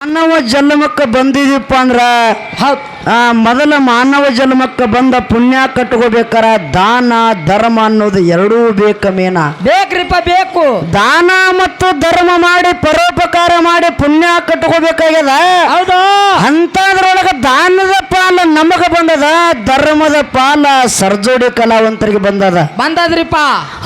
ಮಾನವ ಜನ್ಮಕ್ಕೆ ಬಂದಿದೀಪ ಅಂದ್ರ ಆ, ಮೊದಲ ಮಾನವ ಜನ್ಮಕ್ಕೆ ಬಂದ ಪುಣ್ಯ ಕಟ್ಕೋಬೇಕಾರ ದಾನ ಧರ್ಮ ಅನ್ನೋದು ಎರಡೂ ಬೇಕ ಮೇನ. ಬೇಕ್ರಿಪ್ಪ ಬೇಕು. ದಾನ ಮತ್ತು ಧರ್ಮ ಮಾಡಿ ಪರೋಪಕಾರ ಮಾಡಿ ಪುಣ್ಯ ಕಟ್ಕೋಬೇಕಾಗ್ಯದ? ಹೌದು. ಅಂತದ್ರೊಳಗ ದಾನದ ಪಾಲ ನಮಗ ಬಂದದ ಧರ್ಮದ ಪಾಲ ಸರ್ಜೋಡಿ ಕಲಾವಂತರಿಗೆ ಬಂದದ. ಬಂದದ್ರಿಪ್ಪ.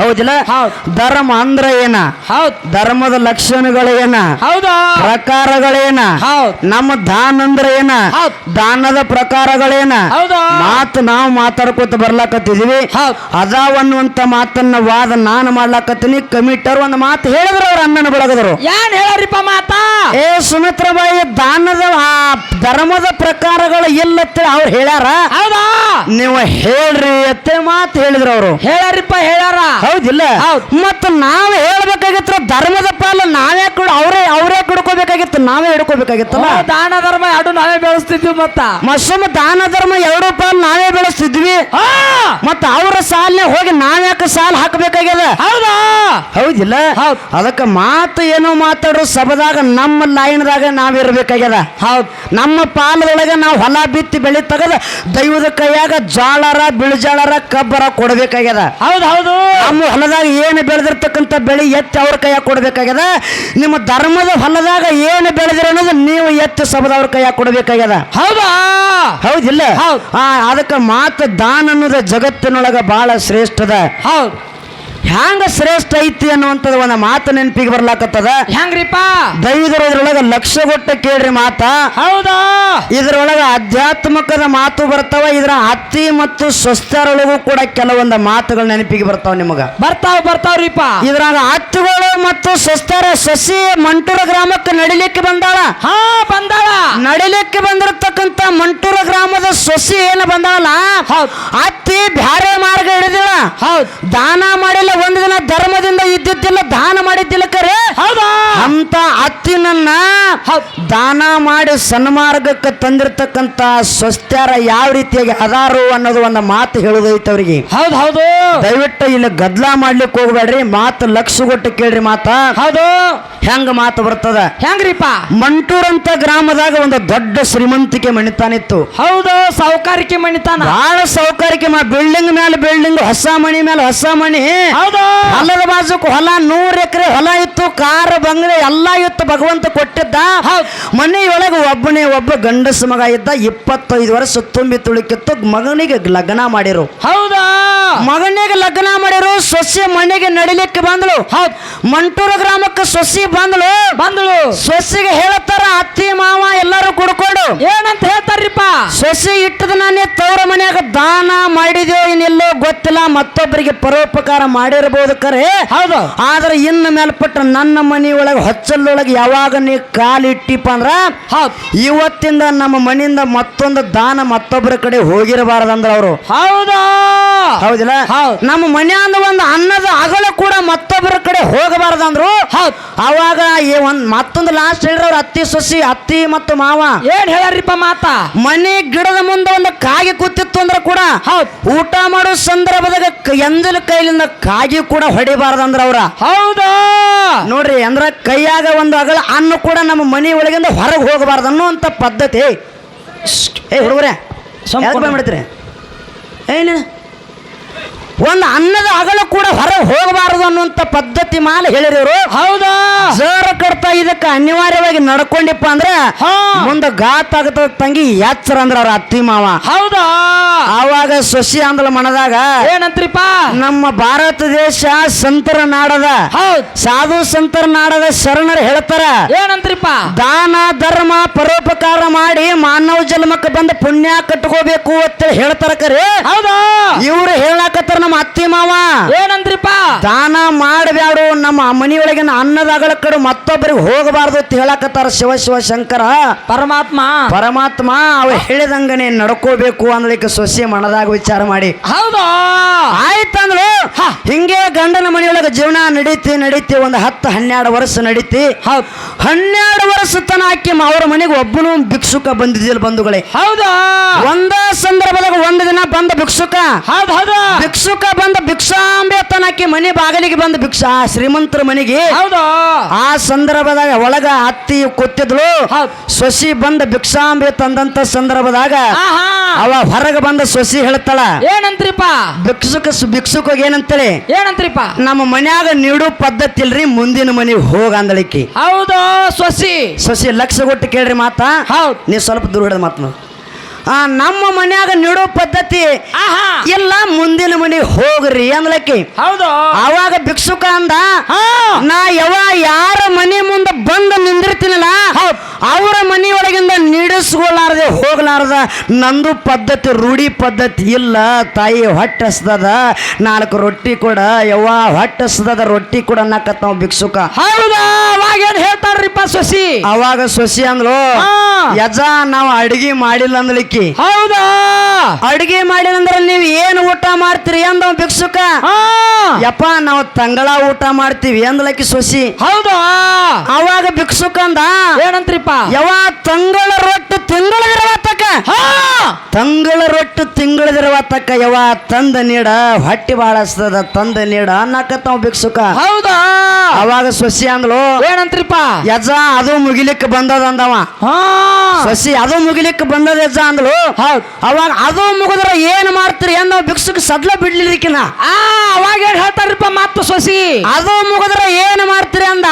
ಹೌದಿಲ್ಲ? ಹೌದ್. ಧರ್ಮ ಅಂದ್ರ ಏನ? ಹೌದ್. ಧರ್ಮದ ಲಕ್ಷಣಗಳೇನ ಹೌದು. ಪ್ರಕಾರಗಳೇನ ಹೌದ್. ನಮ್ಮ ದಾನ ಅಂದ್ರ ಏನ? ಹೌದ್. ದಾನದ ಪ್ರಕಾರಗಳೇನ? ಹೌದು? ಮಾತು ನಾವು ಮಾತಾಡ್ಕೊತ ಬರ್ಲಾಕತ್ತಿದೀವಿ. ಅದಾವ ಅನ್ನುವಂತ ಮಾತನ್ನ ವಾದ ನಾನು ಮಾಡ್ಲಾಕತ್ತೀನಿ. ಕಮಿಟರ್ ಒಂದು ಮಾತು ಹೇಳಿದ್ರು ಅವ್ರ ಅಣ್ಣನ ಬೆಳಗದ್ರು ಏನ್ ಹೇಳ್ರಿಪ್ಪ ಮಾತಾ? ಏ ಸುಮಿತ್ರಬಾಯಿ ದಾನದ ಧರ್ಮದ ಪ್ರಕಾರಗಳು ಇಲ್ಲ ಅವ್ರು ಹೇಳ್ಯಾರ. ಹೌದಾ? ನೀವು ಹೇಳ್ರಿ ಅತ್ತೆ ಮಾತು ಹೇಳಿದ್ರು ಅವರು. ಹೇಳರಿಪ್ಪ ಹೇಳಾರ ಹೌದಿಲ್ಲ ಮತ್ತೆ ನಾವು ಹೇಳ್ಬೇಕಾಗಿತ್ತು ಧರ್ಮದ ಪಾಲ ನಾವೇ ಕೊಡ ಅವರೇ ಅವರೇ ಕೊಡ್ಕೋಬೇಕಾಗಿತ್ತು ನಾವೇ ಹಿಡ್ಕೋಬೇಕಾಗಿತ್ತಲ್ಲ? ದಾನ ಧರ್ಮ ಎರಡು ನಾವೇ ಬೆಳೆಸ್ತಿದ್ವಿ ಮತ್ತ. ಮಸುಮ ದಾನ ಧರ್ಮ ಎರಡು ಪಾಲ್ ನಾವೇ ಬೆಳೆಸ್ತಿದ್ವಿ. ಮತ್ತ ಅವರ ಸಾಲ್ನೇ ಹೋಗಿ ನಾವ್ಯಾಕೆ ಸಾಲ್ ಹಾಕಬೇಕಾಗ್ಯದ? ಹೌದಾ? ಹೌದಿಲ್ಲ? ಹೌದು. ಅದಕ್ಕೆ ಮಾತು ಏನೋ ಮಾತಾಡೋ ಸಭದಾಗ ನಮ್ಮ ಲೈನ್ದಾಗ ನಾವಿರ್ಬೇಕಾಗ್ಯದ ಹೌದ್. ನಮ್ಮ ಪಾಲದೊಳಗೆ ನಾವು ಹೊಲ ಬಿತ್ತಿ ಬೆಳಿ ತಗದ ದೈವದ ಕೈಯಾಗ ಜಾಳರ ಬಿಳಿಜಾಳರ ಕಬ್ಬರ ಕೊಡಬೇಕಾಗ್ಯದ. ಹೌದು ಹೌದು. ನಮ್ಮ ಹೊಲದಾಗ ಏನು ಬೆಳೆದಿರ್ತಕ್ಕಂಥ ಬೆಳೆ ಎತ್ತಿ ಅವ್ರ ಕೈಯಾಗ ಕೊಡಬೇಕಾಗ್ಯದ. ನಿಮ್ಮ ಧರ್ಮದ ಹೊಲದಾಗ ಏನು ಬೆಳೆದಿರ ಅನ್ನೋದು ನೀವು ಎತ್ತಿ ಸಭದವ್ರ ಕೈಯಾಗ ಕೊಡಬೇಕಾಗ್ಯದ. ಹೌದಾ? ಹೌದಿಲ್ಲ. ಅದಕ್ಕೆ ಮಾತು ದಾನ ಅನ್ನೋದು ಜಗತ್ತಿನೊಳಗ ಬಹಳ ಶ್ರೇಷ್ಠದ. ಹೌದ್. ಹ್ಯಾಂಗ ಶ್ರೇಷ್ಠ ಐತಿ ಅನ್ನುವಂಥದ್ದು ಒಂದು ಮಾತು ನೆನಪಿಗೆ ಬರ್ಲಾಕತ್ತದ? ಹೆಂಗ್ರಿಪ್ಪ ದೈವದ್ರ ಇದ್ರೊಳಗ ಲಕ್ಷ ಕೊಟ್ಟ ಕೇಳ್ರಿ ಮಾತ. ಹೌದಾ? ಇದ್ರೊಳಗ ಆಧ್ಯಾತ್ಮಕದ ಮಾತು ಬರ್ತಾವ ಇದ್ರ ಅತ್ತಿ ಮತ್ತು ಸ್ವಸ್ಥರೊಳಗೂ ಕೂಡ ಕೆಲವೊಂದು ಮಾತುಗಳು ನೆನಪಿಗೆ ಬರ್ತಾವ ನಿಮಗ. ಬರ್ತಾವ ಬರ್ತಾವ್ರಿಪ್ಪ. ಇದ್ರಾಗ ಅತ್ತುಗಳು ಮತ್ತು ಸ್ವಸ್ಥರ ಸಸಿ ಮಂಟೂರ ಗ್ರಾಮಕ್ಕೆ ನಡಿಲಿಕ್ಕೆ ಬಂದಾಳ. ಹಾ ಬಂದಾಳ. ನಡಿಲಿಕ್ಕೆ ಬಂದಿರತಕ್ಕಂತ ಮಂಟೂರ ಗ್ರಾಮದ ಸೊಸಿ ಏನು ಬಂದಾಳ. ಅತ್ತಿ ಬ್ಯಾರೆ ಮಾರ್ಗ ಹಿಡಿದಿಳ. ಹೌದು. ದಾನ ಮಾಡಿಲ್ಲ ಒಂದು ದಿನ ಧರ್ಮದಿಂದ ಇದ್ದಿದ್ದಿಲ್ಲ ದಾನ ಮಾಡಿದ್ದಿಲ್ಲ ಕರೆ. ಹೌದಾ? ಅಂತ ಅತ್ತಿನನ್ನ. ದಾನ ಮಾಡಿ ಸನ್ಮಾರ್ಗಕ್ಕೆ ತಂದಿರತಕ್ಕಂತ ಸ್ವಸ್ಥ್ಯಾರ ಯಾವ ರೀತಿಯಾಗಿ ಅದಾರು ಅನ್ನೋದು ಒಂದು ಮಾತು ಹೇಳುದೈತೆ ಅವ್ರಿಗೆ. ಹೌದು ಹೌದು. ದಯವಿಟ್ಟು ಇಲ್ಲಿ ಗದ್ಲ ಮಾಡ್ಲಿಕ್ಕೆ ಹೋಗ್ಬೇಡ್ರಿ ಮಾತು ಲಕ್ಷ ಕೊಟ್ಟು ಕೇಳ್ರಿ ಮಾತಾ. ಹೌದು. ಹೆಂಗ ಮಾತು ಬರ್ತದ? ಹೆಂಗ್ರಿಪ್ಪ? ಮಂಟೂರ್ ಅಂತ ಗ್ರಾಮದಾಗ ಒಂದು ದೊಡ್ಡ ಶ್ರೀಮಂತಿಕೆ ಮಣಿತಾನಿತ್ತು. ಹೌದು ಸೌಕಾರಿಕೆ ಮಣಿತಾನ? ಬಹಳ ಸೌಕಾರಿಕೆ ಮಾ ಬಿಲ್ಡಿಂಗ್ ಮೇಲೆ ಬಿಲ್ಡಿಂಗ್ ಹೊಸ ಮಣಿ ಮೇಲೆ ಹೊಸ ಮಣಿ. ಹೌದು? ಅಲ್ಲದ ಬಾಜುಕ್ ಹೊಲ ನೂರ್ ಎಕರೆ ಹೊಲ ಇತ್ತು ಕಾರ್ ಬಂಗ್ಲೆ ಎಲ್ಲಾ ಇತ್ತು ಭಗವಂತ ಕೊಟ್ಟಿದ್ದ. ಮನೆಯೊಳಗೆ ಒಬ್ಬನೇ ಒಬ್ಬ ಗಂಡಸ ಮಗ ಇದ್ದ ಇಪ್ಪತ್ತೈದು ವರ್ಷ ತುಂಬಿ ತುಳುಕಿತ್ತು ಮಗನಿಗೆ ಲಗ್ನ ಮಾಡಿರು. ಹೌದಾ? ಮಗನಿಗೆ ಲಗ್ನ ಮಾಡಿರು ಸೊಸೆ ಮನೆಗೆ ನಡಿಲಿಕ್ಕೆ ಬಂದಳು. ಹೌದು. ಮಂಟೂರು ಗ್ರಾಮಕ್ಕೆ ಸೊಸಿ ಬಂದಳು ಬಂದಳು. ಸೊಸಿಗೆ ಹೇಳತ್ತಾರ ಅತ್ತಿ ಮಾವ ಎಲ್ಲರೂ ಕುಡ್ಕೊಂಡು. ಏನಂತ ಹೇಳ್ತಾರ್ರಿಪ್ಪ? ಸೊಸಿ ಇಟ್ಟದ ನಾನೇ ತವರ ಮನ್ಯಾಗ ದಾನ ಮಾಡಿದ್ಯೋ ಇನ್ನೆಲ್ಲೋ ಗೊತ್ತಿಲ್ಲ ಮತ್ತೊಬ್ಬರಿಗೆ ಪರೋಪಕಾರ ಮಾಡಿರ್ಬೋದು ಕರೆ. ಹೌದು. ಆದ್ರೆ ಇನ್ನು ಮೇಲ್ಪಟ್ಟ ನನ್ನ ಮನೆಯೊಳಗೆ ಹೊಚ್ಚಲೊಳಗೆ ಯಾವಾಗ ನೀ ಕಾಲಿಟ್ಟಿಪ್ಪ ಅಂದ್ರ ಹೌದು. ಇವತ್ತಿಂದ ನಮ್ಮ ಮನೆಯಿಂದ ಮತ್ತೊಂದು ದಾನ ಮತ್ತೊಬ್ಬರ ಕಡೆ ಹೋಗಿರಬಾರ್ದಂದ್ರ ಅವರು. ಹೌದಾ? ಹೌದಿಲ್ಲ? ಹೌದ್. ನಮ್ಮ ಮನೆಯಿಂದ ಒಂದು ಅನ್ನದ ಅಗಲ ಕೂಡ ಮತ್ತೊಬ್ಬರ ಕಡೆ ಹೋಗಬಾರ್ದಂದ್ರು. ಹೌದ್. ಅವಾಗ ಈ ಒಂದ್ ಮತ್ತೊಂದು ಲಾಸ್ಟ್ ಹೇಳಿದ್ರು ಅವ್ರ ಅತ್ತಿ ಸೊಸಿ ಅತ್ತಿ ಮತ್ತು ಮಾವ. ಏನ್ ಹೇಳಿಪ್ಪ ಮಾತಾ? ಮನೆ ಗಿಡದ ಮುಂದೆ ಒಂದು ಕಾಗಿ ಕೂತಿತ್ತು ಅಂದ್ರೆ ಕೂಡ ಊಟ ಮಾಡೋ ಸಂದರ್ಭದಾಗ ಎಂದಲ ಕೈಲಿಂದ ಕಾಗಿ ಕೂಡ ಹೊಡಿಬಾರ್ದಂದ್ರ ಅವ್ರ. ಹೌದಾ? ನೋಡ್ರಿ ಅಂದ್ರ ಕೈಯಾಗ ಒಂದು ಅಗಳ ಅನ್ನ ಕೂಡ ನಮ್ಮ ಮನೆ ಒಳಗಿಂದ ಹೊರಗೆ ಹೋಗಬಾರ್ದು ಅನ್ನುವಂಥ ಪದ್ಧತಿ. ಏ ಹುಡುಗರೇ. ಮಾಡ್ತೀರಿ ಏನು ಒಂದು ಅನ್ನದ ಅಗಳ ಕೂಡ ಹೊರಗೆ ಹೋಗಬಾರದು ಅನ್ನುವಂಥ ಪದ್ಧತಿ ಮಾಲೆ ಹೇಳಿರೋರು. ಹೌದಾ? Zé ಇದಕ್ಕೆ ಅನಿವಾರ್ಯವಾಗಿ ನಡ್ಕೊಂಡಿಪ್ಪ ಅಂದ್ರೆ. ಮುಂದೆ ಗಾತ್ ಆಗತ್ತ ತಂಗಿ ಎಚ್ಚರ ಅಂದ್ರ ಅವ್ರ ಅತ್ತಿ ಮಾವ. ಹೌದಾ? ಆವಾಗ ಸೊಸಿ ಅಂದಲ ಮನದಾಗ ಏನಂತ್ರಿಪ್ಪ? ನಮ್ಮ ಭಾರತ ದೇಶ ಸಂತರ ನಾಡದ. ಸಾಧು ಸಂತರ ನಾಡದ ಶರಣರು ಹೇಳ್ತಾರ ಏನಂತ್ರಿಪ್ಪ? ದಾನ ಧರ್ಮ ಪರೋಪಕಾರ ಮಾಡಿ ಮಾನವ ಜನ್ಮಕ್ಕೆ ಬಂದ ಪುಣ್ಯ ಕಟ್ಕೋಬೇಕು ಅಂತ ಹೇಳ್ತಾರ ಕರೆ. ಹೌದಾ? ಇವ್ರು ಹೇಳಾಕತ್ತಾರ ನಮ್ಮ ಅತ್ತಿ ಮಾವ. ಏನಂತ್ರಿಪ್ಪ? ದಾನ ಮಾಡಬ್ಯಾಡು ನಮ್ಮ ಮನೆಯೊಳಗಿನ ಅನ್ನದಾಗಳ ಕಡೆ ಮತ್ತೊಬ್ಬರಿಗೆ ಹೋಗಬಾರ್ದು ಅಂತ ಹೇಳಾಕತ್ತಾರ ಶಿವ ಶಿವ ಶಂಕರ. ಪರಮಾತ್ಮ. ಪರಮಾತ್ಮ ಅವ ಹೇಳಿದಂಗನೆ ನಡ್ಕೋಬೇಕು ಅನ್ನಲಿಕ್ಕೆ ಸೊಸೆ ಮನದಾಗ ವಿಚಾರ ಮಾಡಿ. ಹೌದಾ? ಆಯ್ತಂದ್ರು. ಹಿಂಗೆ ಗಂಡನ ಮನೆಯೊಳಗೆ ಜೀವನ ನಡೀತಿ ನಡೀತಿ ಒಂದು ಹತ್ತು ಹನ್ನೆರಡು ವರ್ಷ ನಡೀತಿ. ಹೌದ್. ಹನ್ನೆರಡು ವರ್ಷ ತನ ಆಕಿ ಅವ್ರ ಮನೆಗೆ ಒಬ್ಬನು ಭಿಕ್ಷುಕ ಬಂದಿದ್ದಿಲ್ಲ ಬಂಧುಗಳೇ. ಹೌದಾ? ಒಂದ ಸಂದರ್ಭದಾಗ ಒಂದು ದಿನ ಬಂದ ಭಿಕ್ಷುಕ. ಹೌದು ಹೌದಾ? ಭಿಕ್ಷುಕ ಬಂದ ಭಿಕ್ಷಾಂಬೆ ತನಕ ಮನೆ ಬಾಗಿಲಿಗೆ ಬಂದ ಭಿಕ್ಷಾ ಶ್ರೀಮಂತರ ಮನೆಗೆ. ಹೌದಾ? ಆ ಸಂದರ್ಭದಾಗ ಒಳಗ ಅತ್ತಿ ಹೌದ್. ಸೊಸಿ ಬಂದ ಭಿಕ್ಷಾಂಬೆ ತಂದಂತ ಸಂದರ್ಭದಾಗ ಆಹಾ. ಅವ ಹೊರಗೆ ಬಂದ ಸೊಸಿ ಹೇಳ್ತಾಳ ಏನಂತ್ರಿಪ್ಪ? ಭಿಕ್ಷುಕ ಭಿಕ್ಷುಕ ಏನಂತೇಳಿ? ಏನಂತ್ರಿಪ್ಪ? ನಮ್ಮ ಮನ್ಯಾಗ ನೀಡು ಪದ್ಧತಿ ಇಲ್ರಿ ಮುಂದಿನ ಮನೆ ಹೋಗ ಅಂದಳಿಕ್ಕಿ ಹೌದು ಸೊಸಿ? ಸೊಸಿ ಲಕ್ಷ ಕೊಟ್ಟು ಕೇಳ್ರಿ ಮಾತಾ. ಹೌದು. ನೀವು ಸ್ವಲ್ಪ ದೂರ ಹಿಡಿದ ಮಾತು ಆ ನಮ್ಮ ಮನ್ಯಾಗ ನೀಡೋ ಪದ್ಧತಿ ಆಹಾ. ಇಲ್ಲ ಮುಂದಿನ ಮನೆ ಹೋಗ್ರಿ ಅಂದ್ಲಕ್ಕಿ ಹೌದು? ಅವಾಗ ಭಿಕ್ಷುಕ ಅಂದ ನಾ ಯಾವ ಯಾರ ಮನೆ ಮುಂದೆ ಬಂದು ನಿಂದಿರ್ತೀನಲ್ಲ ಹೌದ್. ಅವರ ನೀಡಿಸ್ಕೊಲಾರ್ದೆ ಹೋಗ್ಲಾರ್ದ ನಂದು ಪದ್ಧತಿ ರೂಢಿ ಪದ್ಧತಿ ಇಲ್ಲ. ತಾಯಿ ಹೊಟ್ಟಸ್ದದ ನಾಲ್ಕು ರೊಟ್ಟಿ ಕೂಡ. ಯವ್ವ ಹೊಟ್ಟಸ್ದದ ರೊಟ್ಟಿ ಕೂಡ ಅನ್ನಕತ್ತ ನಾವು ಭಿಕ್ಷುಕ. ಹೌದಾ? ಅವಾಗ ಏನ್ ಹೇಳ್ತಾರ್ರಿಪ್ಪ ಸೊಸಿ? ಅವಾಗ ಸೊಸಿ ಅಂದ್ರು. ಯಜ ನಾವು ಅಡಿಗೆ ಮಾಡಿಲ್ಲ ಅಂದ್ಲಿಕ್ಕಿ. ಹೌದಾ? ಅಡಿಗೆ ಮಾಡಿಲ್ಲ ಅಂದ್ರೆ ನೀವು ಊಟ ಮಾಡ್ತೀರಿ ಅಂದ ಭಿಕ್ಷುಕ? ಯಪ್ಪ ನಾವು ತಂಗಳ ಊಟ ಮಾಡ್ತೀವಿ ಅಂದ್ಲಕ್ಕಿ ಸೊಸಿ. ಹೌದಾ? ಅವಾಗ ಭಿಕ್ಷುಕ ಅಂದ ಏನಂತ್ರಿಪ್ಪ? ಯಾವ ತಂಗಳ ರೊಟ್ಟು ತಿಂಗಳ ಹಾ. ತಂಗಳ ರೊಟ್ಟು ತಕ್ಕ ಯಾವ ತಂದ ನೀಡ ಹೊಟ್ಟಿ ಬಾಳಸ್ತದ ತಂದ ನೀಡ ಅನ್ನಕತ್ತಾವ ಭಿಕ್ಷುಕ. ಹೌದಾ? ಅವಾಗ ಸೊಸಿ ಅಂದ್ಲು ಏನಂತ್ರಿಪ್ಪ? ಯಜ ಅದು ಮುಗಿಲಿಕ್ಕೆ ಬಂದದ ಅಂದವ ಹಾ. ಸೊಸಿ ಅದು ಮುಗಿಲಿಕ್ಕೆ ಬಂದದ ಅಂದ್ಲು. ಹೌದ್. ಅವಾಗ ಅದು ಮುಗಿದ್ರ ಏನ್ ಮಾಡ್ತೀರಿ ಅಂದ ಭಿಕ್ಷಕ್ ಸದ್ಲ ಬಿಡ್ಲಿಕ್ಕಿನ ಆ ಅವಾಗ ಏನ್ ಹೇಳ್ತಾರಪ್ಪ ಮಾತು ಸಸಿ? ಅದು ಮುಗಿದ್ರ ಏನ್ ಮಾಡ್ತೀರಿ ಅಂದ?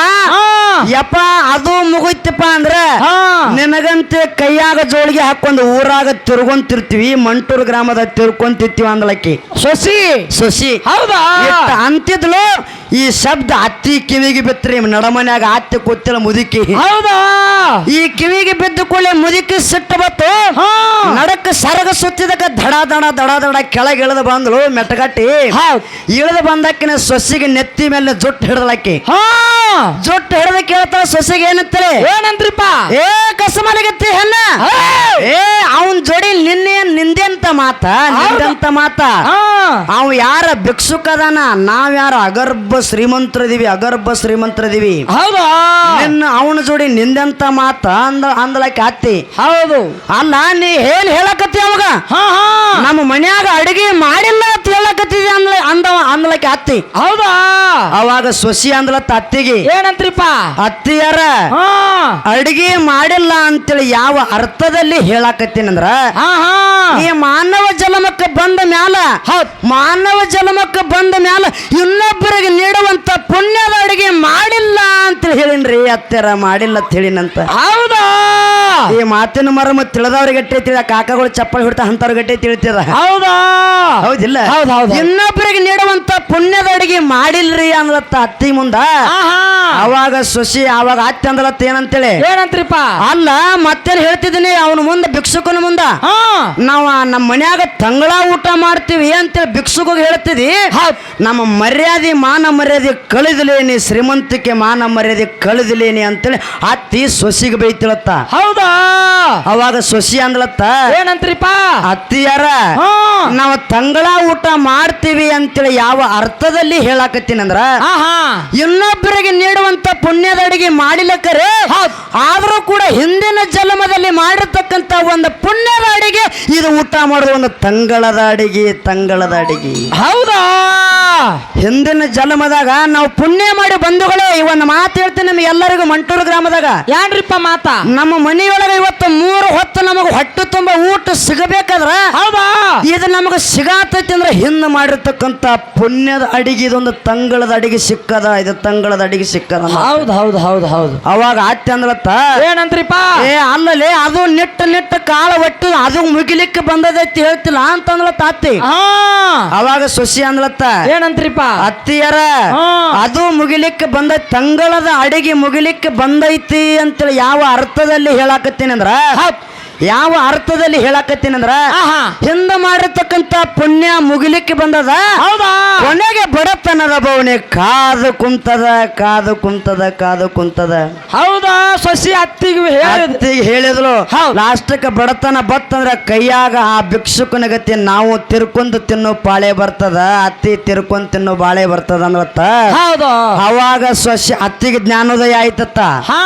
ಯಪ್ಪ ಅದು ಮುಗಿತಪ್ಪ ಅಂದ್ರ ಹಾ. ನಿನಗಂತೆ ಕೈಯಾಗ ಜೋಳಿಗೆ ಹಾಕೊಂಡು ಊರಾಗ ತಿರ್ಕೊಂತಿರ್ತೀವಿ ಮಂಟೂರು ಗ್ರಾಮದ ತಿರ್ಕೊಂತಿರ್ತೀವಿ ಅಂದ್ಲಕ್ಕಿ. ಸೊಸಿ? ಸೊಸಿ. ಹೌದಾ? ಅಂತಿದ್ಲು ಈ ಶಬ್ದ ಹತ್ತಿ ಕಿವಿಗೆ ಬಿತ್ರಿ ನಡಮನ್ಯಾಗ ಅತ್ತಿ ಕೂತಿಲ್ಲ ಮುದುಕಿ. ಹೌದಾ? ಈ ಕಿವಿಗೆ ಬಿದ್ದ ಕೂಡಲೇ ಮುದುಕಿ ಸಿಟ್ಟು ಬತ್ತು. ಹಾ. ನಡಕ್ಕ ಸರಗ ಸುತ್ತಿದಕ್ಕ ದಡ ದಡ ದಡ ದಡ ಕೆಳಗೆ ಇಳಿದು ಬಂದಳು ಮೆಟ್ಟಗಟ್ಟಿ ಹೌದ್ ಇಳಿದು ಬಂದಕ್ಕಿನ ಸೊಸಿಗೆ ನೆತ್ತಿ ಮೇಲೆ ಜುಟ್ಟು ಹಿಡ್ದಳಕ್ಕಿ. ಜುಟ್ಟು ಹಿಡ್ದ ಕೇಳ್ತಾಳ ಸೊಸಿಗೆ ಏನಂತಾರೆ? ಏನಂತ್ರಿಪ್ಪ ಏ ಕಸಮಲಗತ್ತಿ ಹೆಣ್ಣ. ಏ ಅವನ್ ಜೋಡಿ ನಿನ್ನೆ ನಿಂದೆಂತ ಮಾತ ನಿಂದಂತ ಮಾತ. ಅವ್ ಯಾರ ಭಿಕ್ಷುಕದಾನ ನಾವ್ ಯಾರ ಅಗರ್ಭ ಶ್ರೀಮಂತರದೀವಿ ಅಗರ್ಭ ಶ್ರೀಮಂತರದೀವಿ. ಹೌದಾ? ನಿನ್ನ ಅವನ ಜೋಡಿ ನಿಂದೆಂತ ಮಾತ ಅಂದ ಅಂದಲಕ್ಕೆ ಅತ್ತಿ ಹೌದು. ಅಲ್ಲ ನೀ ಏನ್ ಹೇಳಕತ್ತಿ ಅವಾಗ. ನಮ್ಮ ಮನ್ಯಾಗ ಅಡಿಗೆ ಮಾಡಿಲ್ಲ ಅಂತ ಹೇಳಕತ್ತಿದ ಅಂದ್ಲ ಅಂದವ ಅಂದ್ಲಕ್ಕೆ ಅತ್ತಿ ಹೌದಾ? ಅವಾಗ ಸೊಸಿ ಅಂದ್ಲತ್ತ ಅತ್ತಿಗೆ. ಏನಂತ್ರಿಪ್ಪ? ಅತ್ತಿಯರ ಅಡಿಗೆ ಮಾಡಿಲ್ಲ ಅಂತೇಳಿ ಯಾವ ಅರ್ಥದಲ್ಲಿ ಹೇಳಾಕತ್ತಿನಂದ್ರ? ಈ ಮಾನವ ಜಲಮಕ್ಕೆ ಬಂದ ಮ್ಯಾಲ ಹೌದ್. ಮಾನವ ಜಲಮಕ್ಕೆ ಬಂದ ಮ್ಯಾಲ ಇನ್ನೊಬ್ಬರಿಗೆ ನೀಡುವಂತ ಪುಣ್ಯದ ಅಡಿಗೆ ಮಾಡಿಲ್ಲ ಅಂತ ಹೇಳಿನ್ರಿ ಅತ್ತರ ಮಾಡಿಲ್ಲ ಅಂತ ಹೇಳಿನಂತ. ಹೌದಾ? ಈ ಮಾತಿನ ಮರ್ಮ ತಿಳಿದವ್ರಿಗೆ ಗಟ್ಟಿ ತಿಳಿದ ಕಾಕಗಳು ಚಪ್ಪಲಿ ಹಿಡ್ತಾ ಅಂತವ್ರ ಗಟ್ಟಿ ತಿಳಿತಿದ. ಹೌದಾ? ಹೌದಿಲ್ಲ? ಹೌದ್ ಹೌದು. ಇನ್ನೊಬ್ಬರಿಗೆ ನೀಡುವಂತ ಪುಣ್ಯದ ಅಡಿಗೆ ಮಾಡಿಲ್ರಿ ಅಂದ್ಲತ್ತ ಅತ್ತಿ ಮುಂದ. ಆಹಾ. ಅವಾಗ ಸೊಸಿ ಅವಾಗ ಅತ್ತೆ ಅಂದ್ರತ್ತ ಏನಂತೇಳಿ? ಏನಂತ್ರಿಪ್ಪ? ಅಲ್ಲ ಮತ್ತೆ ಹೇಳ್ತಿದ್ದೀನಿ ಅವನ ಮುಂದೆ ಭಿಕ್ಷುಕನ ಮುಂದ. ನಾವ ನಮ್ಮ ಮನ್ಯಾಗ ತಂಗಳ ಊಟ ಮಾಡ್ತೀವಿ ಅಂತೇಳಿ ಭಿಕ್ಷುಕಗೆ ಹೇಳ್ತಿದಿ ನಮ್ಮ ಮರ್ಯಾದೆ ಮಾನ ಮರ್ಯಾದೆ ಕಳೆದಲೇನಿ ಶ್ರೀಮಂತಿಕೆ ಮಾನ ಮರ್ಯಾದೆ ಕಳೆದಲೇನಿ ಅಂತೇಳಿ ಅತ್ತಿ ಸೊಸಿಗೆ ಬೈತಿಳತ್ತ. ಹೌದಾ? ಅವಾಗ ಸೊಸಿ ಅಂದ್ಲತ್ತ ಏನಂತ್ರಿಪ್ಪ? ಅತ್ತಿ ಯಾರ? ನಾವು ತಂಗಳ ಊಟ ಮಾಡ್ತೀವಿ ಅಂತೇಳಿ ಯಾವ ಅರ್ಥದಲ್ಲಿ ಹೇಳಾಕತ್ತೀನಂದ್ರ ಆಹಾ. ಇನ್ನೊಬ್ಬರಿಗೆ ನೀಡುವಂತ ಪುಣ್ಯದ ಅಡಿಗೆ ಮಾಡಿಲಕ್ಕರೆ ಆದ್ರೂ ಕೂಡ ಹಿಂದಿನ ಜನ್ಮದಲ್ಲಿ ಮಾಡಿರ್ತಕ್ಕಂಥ ಒಂದು ಪುಣ್ಯದ ಅಡಿಗೆ ಇದು ಊಟ ಮಾಡುವ ಒಂದು ತಂಗಳದ ಅಡಿಗೆ ತಂಗಳದ ಅಡಿಗೆ. ಹೌದಾ? ಹಿಂದಿನ ಜನ್ಮದಾಗ ನಾವು ಪುಣ್ಯ ಮಾಡಿ ಬಂಧುಗಳೇ ಈ ಒಂದು ಮಾತು ಹೇಳ್ತೀನಿ ನಿಮ್ಗೆ ಎಲ್ಲರಿಗೂ ಮಂಟೂರು ಗ್ರಾಮದಾಗ. ಯಾಡ್ರಿಪ್ಪ ಮಾತ? ನಮ್ಮ ಮನೆಯೊಳಗೆ ಇವತ್ತು ಮೂರು ಹೊತ್ತು ನಮಗೆ ಹೊಟ್ಟೆ ತುಂಬ ಊಟ ಸಿಗಬೇಕಾದ್ರ ಹೌದಾ? ಇದು ನಮಗೆ ಸಿಗಾತೈತಿ ಅಂದ್ರೆ ಹಿಂದೆ ಮಾಡಿರ್ತಕ್ಕಂತ ಪುಣ್ಯದ ಅಡಿಗೆ ಇದೊಂದು ತಂಗಳದ ಅಡಿಗೆ ಸಿಕ್ಕದ ಇದು ತಂಗಳದ ಅಡಿಗೆ ಸಿಕ್ಕದ. ಹೌದು ಹೌದು ಹೌದು ಹೌದು. ಅವಾಗ ಆತ್ಯ ಅಂದ್ರತ್ತ ಏನಂತ್ರಿಪ್ಪ? ಏ ಅಲ್ಲಲ್ಲಿ ಅದು ನಿಟ್ಟ ನಿಟ್ಟ ಕಾಳ ಒಟ್ಟು ಅದು ಮುಗಿಲಿಕ್ಕೆ ಬಂದದೈತಿ ಹೇಳ್ತಿಲ್ಲ ಅಂತಂದ್ರ ತಾತಿ ಅತ್ತಿ ಅವಾಗ ಸೊಸಿ ಅಂದ್ಲತ್ತ? ಏನಂತ್ರಿಪ್ಪ? ಅತ್ತಿಯರ ಅದು ಮುಗಿಲಿಕ್ಕೆ ಬಂದ ತಂಗಳದ ಅಡಿಗೆ ಮುಗಿಲಿಕ್ಕೆ ಬಂದೈತಿ ಅಂತೇಳಿ ಯಾವ ಅರ್ಥದಲ್ಲಿ ಹೇಳಾಕತ್ತೀನಿ ಅಂದ್ರ ಯಾವ ಅರ್ಥದಲ್ಲಿ ಹೇಳಾಕತ್ತೀನಂದ್ರ ಹಿಂದ ಹಿಂದೆ ಮಾಡಿರ್ತಕ್ಕಂಥ ಪುಣ್ಯ ಮುಗಿಲಿಕ್ಕೆ ಬಂದದ. ಹೌದಾ? ಕೊನೆಗೆ ಬಡತನದ ಬವಣೆ ಕಾದು ಕುಂತದ ಕಾದು ಕುಂತದ ಕಾದು ಕುಂತದ. ಹೌದಾ? ಸೊಸಿ ಅತ್ತಿಗೆ ಅತ್ತಿಗೆ ಹೇಳಿದ್ಲು. ಲಾಸ್ಟಕ್ಕೆ ಬಡತನ ಬತ್ತಂದ್ರ ಕೈಯಾಗ ಆ ಭಿಕ್ಷುಕನ ಗತಿ ನಾವು ತಿರ್ಕೊಂಡು ತಿನ್ನೋ ಪಾಳೆ ಬರ್ತದ ಅತ್ತಿ ತಿರ್ಕೊಂಡ್ ತಿನ್ನೋ ಬಾಳೆ ಬರ್ತದ ಅಂದ್ರತ್ತ ಹೌದು. ಅವಾಗ ಸೊಸಿ ಅತ್ತಿಗೆ ಜ್ಞಾನೋದಯ ಆಯ್ತತ್ತ. ಹಾ.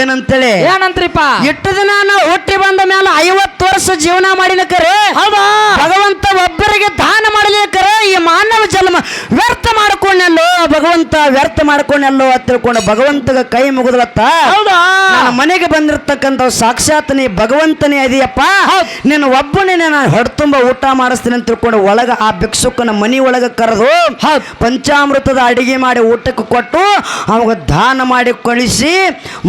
ಏನಂತೇಳಿ? ಏನಂತ್ರಿಪ್ಪ? ಇಟ್ಟು ದಿನ ನಾವು ಹುಟ್ಟಿ ಬಂದ ಮೇಲೆ ಐವತ್ತು ವರ್ಷ ಜೀವನ ಮಾಡಿನ ಕರೆ ಹೌದಾ? ಭಗವಂತ ಒಬ್ಬ ಒಬ್ಬರಿಗೆ ದಾನ ಮಾಡಲಿಕ್ಕರ ಈ ಮಾನವ ಜನ್ಮ ವ್ಯರ್ಥ ಮಾಡ್ಕೊಂಡಲ್ಲೋ ಭಗವಂತ ವ್ಯರ್ಥ ಮಾಡ್ಕೊಂಡಲ್ಲೋ ಅಂತ ತಿಳ್ಕೊಂಡು ಭಗವಂತಗ ಕೈ ಮುಗಿದ್ಲತ್ತ ನನ್ನ ಮನೆಗೆ ಬಂದಿರತಕ್ಕಂಥ ಸಾಕ್ಷಾತ್ ನೀ ಭಗವಂತನೇ ಇದೆಯಪ್ಪ. ನಿನ್ನ ಒಬ್ಬನೇ ನಾನು ಹೊಡ್ತುಂಬ ಊಟ ಮಾಡಿಸ್ತೀನಿ ಅಂತ ತಿಳ್ಕೊಂಡು ಒಳಗ ಆ ಭಿಕ್ಷುಕನ ಮನಿ ಒಳಗ ಕರೆದು ಪಂಚಾಮೃತದ ಅಡಿಗೆ ಮಾಡಿ ಊಟಕ್ಕೆ ಕೊಟ್ಟು ಅವಾಗ ದಾನ ಮಾಡಿ ಕಳಿಸಿ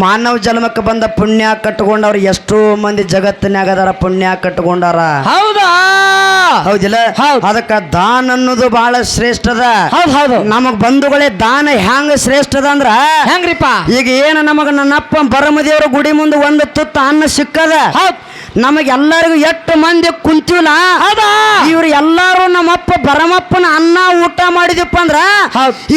ಮಾನವ ಜನ್ಮಕ್ಕೆ ಬಂದ ಪುಣ್ಯ ಕಟ್ಕೊಂಡವ್ರು ಎಷ್ಟೋ ಮಂದಿ ಜಗತ್ತಿನಾಗದಾರ ಪುಣ್ಯ ಕಟ್ಕೊಂಡಾರ. ಹೌದಾ? ಹೌದಿಲ್ಲ? ಅದಕ್ಕ ದಾನ ಅನ್ನೋದು ಬಹಳ ಶ್ರೇಷ್ಠದ. ಹೌದು ಹೌದು. ನಮಗ್ ಬಂಧುಗಳೇ ದಾನ ಹ್ಯಾಂಗ ಶ್ರೇಷ್ಠದ ಅಂದ್ರ? ಹೆಂಗ್ರಿಪ್ಪ ಈಗ ಏನು ನಮಗ ನನ್ನಪ್ಪ ಬರಮದೇವ್ರ ಗುಡಿ ಮುಂದೆ ಒಂದು ತುತ್ತ ಅನ್ನ ಸಿಕ್ಕದ? ನಮಗೆಲ್ಲರಿಗೂ ನಮಗ್ ಎಲ್ಲರಿಗೂ ಎಷ್ಟು ಮಂದಿ ಕುಂತೀವಲ್ಲ? ಹೌದಾ? ಇವ್ರು ಎಲ್ಲಾರು ನಮ್ಮಪ್ಪ ಬರಮಪ್ಪನ ಅನ್ನ ಊಟ ಮಾಡಿದಪ್ಪ ಅಂದ್ರ.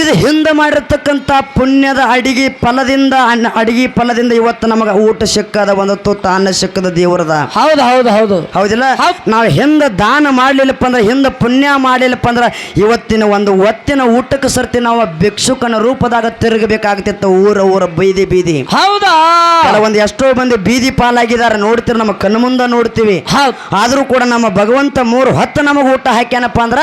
ಇದು ಹಿಂದೆ ಮಾಡಿರ್ತಕ್ಕಂಥ ಪುಣ್ಯದ ಅಡಿಗೆ ಫಲದಿಂದ ಅನ್ನ ಅಡಿಗೆ ಫಲದಿಂದ ಇವತ್ತು ನಮಗ ಊಟ ಸಿಕ್ಕದ ಒಂದು ತುತ್ತ ಅನ್ನ ಸಿಕ್ಕದ ದೇವ್ರದ. ಹೌದು ಹೌದು ಹೌದು. ಹೌದಿಲ್ಲ? ಹೌದ್. ನಾವು ಹಿಂದೆ ದಾನ ಮಾಡ್ಲಿಲ್ಲಪ್ಪ ಅಂದ್ರೆ ಹಿಂದೆ ಪುಣ್ಯ ಮಾಡಲಿಲ್ಲಪ್ಪ ಅಂದ್ರೆ ಇವತ್ತಿನ ಒಂದು ಒತ್ತಿನ ಊಟಕ್ಕೆ ಸರ್ತಿ ನಾವು ಭಿಕ್ಷುಕನ ರೂಪದಾಗ ತಿರುಗಬೇಕಾಗ್ತಿತ್ತು ಊರ ಊರ ಬೀದಿ ಬೀದಿ. ಹೌದಾ? ಒಂದು ಎಷ್ಟೋ ಮಂದಿ ಬೀದಿ ಪಾಲಾಗಿದ್ದಾರೆ ನೋಡ್ತೀರಿ ನಮ್ಮ ಕಣ್ಣು ಮುಂದೆ ನೋಡ್ತೀವಿ. ಆದ್ರೂ ಕೂಡ ನಮ್ಮ ಭಗವಂತ ಮೂರು ಹೊತ್ತು ನಮಗೆ ಊಟ ಹಾಕ್ಯಾನಪ್ಪ ಅಂದ್ರ.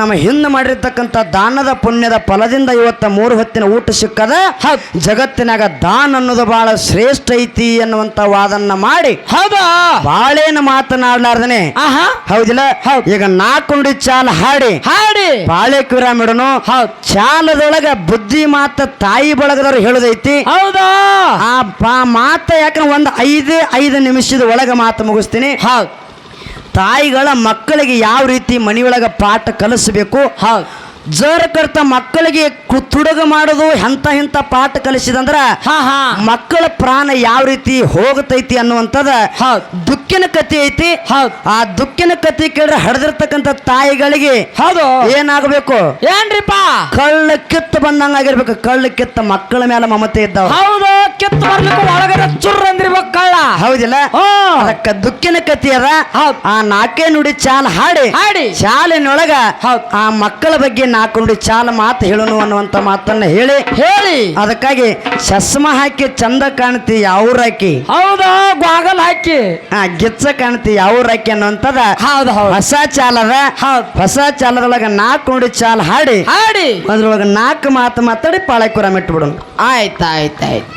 ನಮ್ಮ ಹಿಂದೆ ಮಾಡಿರ್ತಕ್ಕಂಥ ದಾನದ ಪುಣ್ಯದ ಫಲದಿಂದ ಇವತ್ತ ಮೂರು ಹೊತ್ತಿನ ಊಟ ಸಿಕ್ಕದ. ಜಗತ್ತಿನಾಗ ದಾನ ಅನ್ನೋದು ಬಹಳ ಶ್ರೇಷ್ಠ ಐತಿ ಅನ್ನುವಂತ ವಾದನ್ನ ಮಾಡಿ ಹೌದಾ? ಬಾಳೇನು ಮಾತನಾಡ್ಲಾರ್ದನೆ. ಹೌದಿಲ್ಲ? ಈಗ ನಾಲ್ಕು ನುಡಿ ಚಾಲ ಹಾಡಿ. ಹಾಡಿ. ಬಾಳೆ ಕಿರಾಮಿಡನು ಮೇಡನು ಚಾಲದೊಳಗ ಬುದ್ಧಿ ಮಾತ ತಾಯಿ ಬಳಗದವ್ರು ಹೇಳುದೈತಿ. ಹೌದಾ? ಆ ಮಾತ ಯಾಕಂದ್ರೆ ಒಂದು ಐದೇ ಐದು ನಿಮಿಷದ ಒಳಗೆ ಮಾತು ಮುಗಿಸ್ತೀನಿ. ಹೌ ತಾಯಿಗಳ ಮಕ್ಕಳಿಗೆ ಯಾವ ರೀತಿ ಮನೆಯೊಳಗ ಪಾಠ ಕಲಿಸಬೇಕು ಹೌದ್. ಜರ ಕರ್ತ ಮಕ್ಕಳಿಗೆ ಕುತ್ತುಡುಗ ತುಡುಗ ಮಾಡೋದು ಎಂತ ಎಂತ ಪಾಠ ಕಲಿಸಿದಂದ್ರ ಹಾ ಹಾ. ಮಕ್ಕಳ ಪ್ರಾಣ ಯಾವ ರೀತಿ ಹೋಗತೈತಿ ಅನ್ನುವಂಥದ. ದುಃಖಿನ ಕಥೆ ಐತಿ. ಆ ದುಃಖಿನ ಕಥೆ ಕೇಳಿದ್ರೆ ಹಡದಿರ್ತಕ್ಕಂಥ ತಾಯಿಗಳಿಗೆ ಹೌದು. ಏನಾಗಬೇಕು? ಏನ್ರಿಪ್ಪ? ಕಳ್ಳ ಕಿತ್ತ ಬಂದಂಗ ಆಗಿರ್ಬೇಕು ಕಳ್ಳ ಕಿತ್ತ ಮಕ್ಕಳ ಮೇಲೆ ಮಮತೆ ಇದ್ದಾವ. ಹೌದು ಕಿತ್ತ ಬರ್ಲಿಕ್ಕೆ ಒಳಗಡೆ ಚುರ್ ಅಂದ್ರಿಬೇಕು ಕಳ್ಳ. ಹೌದಿಲ್ಲ. ಅದಕ್ಕ ದುಃಖಿನ ಕಥೆ ಅದ. ಆ ನಾಕೆ ನುಡಿ ಚಾಲ ಹಾಡಿ. ಹಾಡಿ. ಚಾಲಿನೊಳಗ ಹೌದ್. ಆ ಮಕ್ಕಳ ಬಗ್ಗೆ ನಾಲ್ಕು ನುಡಿ ಚಾಲ ಮಾತು ಹೇಳೋನು ಅನ್ನುವಂತ ಮಾತನ್ನ ಹೇಳಿ ಹೇಳಿ. ಅದಕ್ಕಾಗಿ ಚಸ್ಮ ಹಾಕಿ ಚಂದ ಕಾಣ್ತಿ ಯಾವ್ರ ಹಾಕಿ ಹೌದಾ? ಗ್ವಾಗಲ್ ಹಾಕಿ. ಆ ಗಿಚ್ಚ ಕಾಣ್ತಿ ಯಾವ್ರ ಹಾಕಿ ಅನ್ನುವಂಥದ ಹೌದು ಹೌದು. ಹೊಸ ಚಾಲದ ಹೌದು. ಹೊಸ ಚಾಲದೊಳಗ ನಾಲ್ಕು ನುಡಿ ಚಾಲ ಹಾಡಿ. ಹಾಡಿ. ಅದ್ರೊಳಗ ನಾಲ್ಕು ಮಾತು ಮಾತಾಡಿ ಪಾಳಕುರ ಮೆಟ್ಬಿಡೋಣ ಆಯ್ತು ಆಯ್ತು ಆಯ್ತು